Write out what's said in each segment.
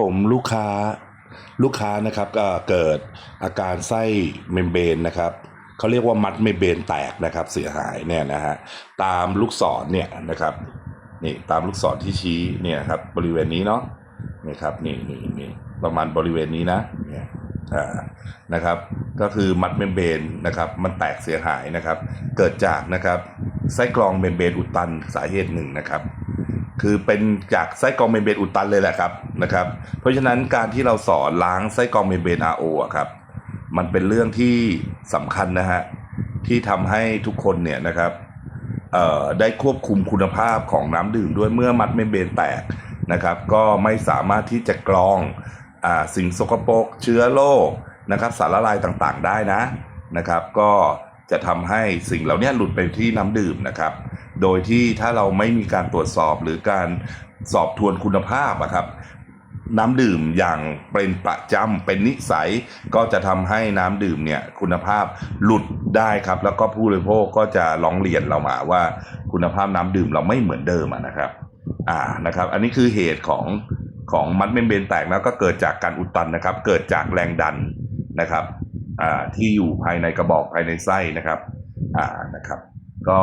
ผมลูกค้าลูกค้านะครับก็เกิดอาการไส้เมมเบรนนะครับเขาเรียกว่ามัดเมมเบรนแตกนะครับ เสียหายเนี่ยนะฮะตามลูกศรเนี่ยนะครับนี่ตามลูกศรที่ชี้เนี่ยครับบริเวณนี้เนาะนี่ครับนี่นี่นี่ประมาณบริเวณนี้นะเนี่ยอ่านะครับ ก็คือมัดเมมเบรนนะครับ มันแตกเสียหายนะครับ เกิดจากนะครับไส้กรองเมมเบรนอุดตันสาเหตุหนึ่งนะครับ คือเป็นจากไส้กรองเมมเบรนอุดตันเลยแหละครับนะครับ เพราะฉะนั้นการที่เราสอนล้างไส้กรองเมมเบรน RO อะครับ มันเป็นเรื่องที่สำคัญนะฮะที่ทำให้ทุกคนเนี่ยนะครับได้ควบคุมคุณภาพของน้ำดื่มด้วยเมื่อมัดเมมเบรนแตกนะครับ ก็ไม่สามารถที่จะกรองอสิ่งสกปรกเชื้อโรคนะครับ สารละลายต่างๆได้นะนะครับ ก็ จะทำให้สิ่งเหล่านี้หลุดไปที่น้ำดื่มนะครับ โดยที่ถ้าเราไม่มีการตรวจสอบหรือการสอบทวนคุณภาพอะครับ น้ำดื่มอย่างเป็นประจำเป็นนิสัย ก็จะทำให้น้ำดื่มเนี่ยคุณภาพหลุดได้ครับ แล้วก็ผู้บริโภคก็จะร้องเรียนเรามาว่าคุณภาพน้ำดื่มเราไม่เหมือนเดิมนะครับ อ่านะครับ อันนี้คือเหตุของของมัดเมมเบรนแตกแล้วก็เกิดจากการอุดตันนะครับ เกิดจากแรงดันนะครับ ที่อยู่ภายในกระบอกภายในไส้นะครับอ่านะครับ ก็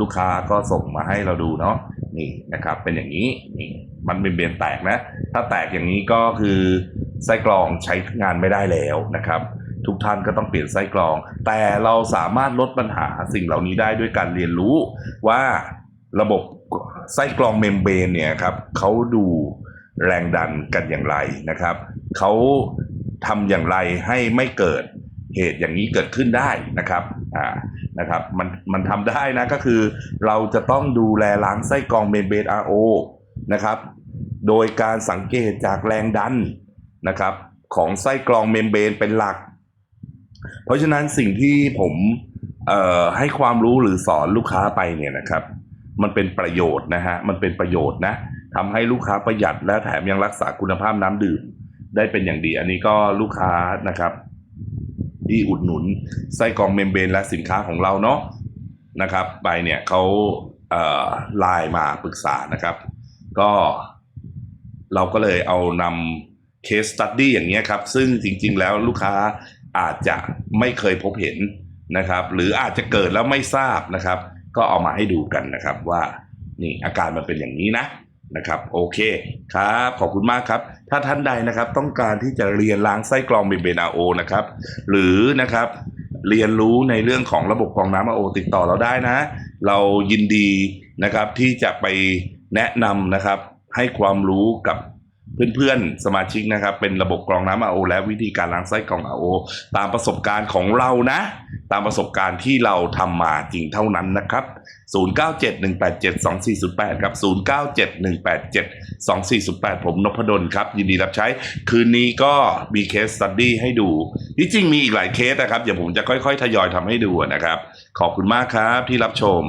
ลูกค้าก็ส่งมาให้เราดูเนาะนี่นะครับ เป็นอย่างนี้นี่มันเป็นเบนแตกนะ ถ้าแตกอย่างนี้ก็คือไส้กรองใช้งานไม่ได้แล้วนะครับ ทุกท่านก็ต้องเปลี่ยนไส้กรอง แต่เราสามารถลดปัญหาสิ่งเหล่านี้ได้ด้วยการเรียนรู้ว่าระบบไส้กรองเมมเบรนเนี่ยครับเขาดูแรงดันกันอย่างไรนะครับเขาทำอย่างไรให้ไม่เกิด เหตุอย่างนี้เกิดขึ้นได้นะครับอ่านะครับมันมันทำได้นะก็คือ เราจะต้องดูแลล้างไส้กรองเมมเบรน RO นะครับโดยการสังเกตจากแรงดันนะครับของไส้กรองเมมเบรนเป็นหลัก เพราะฉะนั้นสิ่งที่ผมเอ่อให้ความรู้หรือสอนลูกค้าไปเนี่ยนะครับ มันเป็นประโยชน์นะฮะมันเป็นประโยชน์นะทำให้ลูกค้าประหยัดและแถมยังรักษาคุณภาพน้ำดื่ม ได้เป็นอย่างดี อันนี้ก็ลูกค้านะครับ ที่อุดหนุนไส้กรองเมมเบรนและสินค้าของเราเนาะนะครับไปเนี่ยเขาเอ่อไลน์มาปรึกษานะครับ ก็เราก็เลยเอานำเคสตัดดี้อย่างเงี้ยครับ ซึ่งจริงๆแล้วลูกค้าอาจจะไม่เคยพบเห็นนะครับ หรืออาจจะเกิดแล้วไม่ทราบนะครับ ก็เอามาให้ดูกันนะครับว่านี่อาการมันเป็นอย่างนี้นะ นะครับโอเคครับขอบคุณมากครับ ถ้าท่านใดนะครับต้องการที่จะเรียนล้างไส้กรองเบนเบนาโอนะครับ หรือนะครับเรียนรู้ในเรื่องของระบบกรองน้ำโอติดต่อเราได้นะ เรายินดีนะครับที่จะไปแนะนำนะครับให้ความรู้กับ เพื่อนๆ สมาชิกนะครับ เป็นระบบกรองน้ำ RO และวิธีการล้างไส้กรอง RO ตามประสบการณ์ของเรานะ ตามประสบการณ์ที่เราทำมาจริงเท่านั้นนะครับ 0971872408 ครับ 0971872408 ผมนพดลครับ ยินดีรับใช้ คืนนี้ก็มีเคสสตัดดี้ให้ดูที่จริงมีอีกหลายเคสนะครับ เดี๋ยวผมจะค่อยๆ ทยอยทำให้ดูนะครับ ขอบคุณมากครับที่รับชม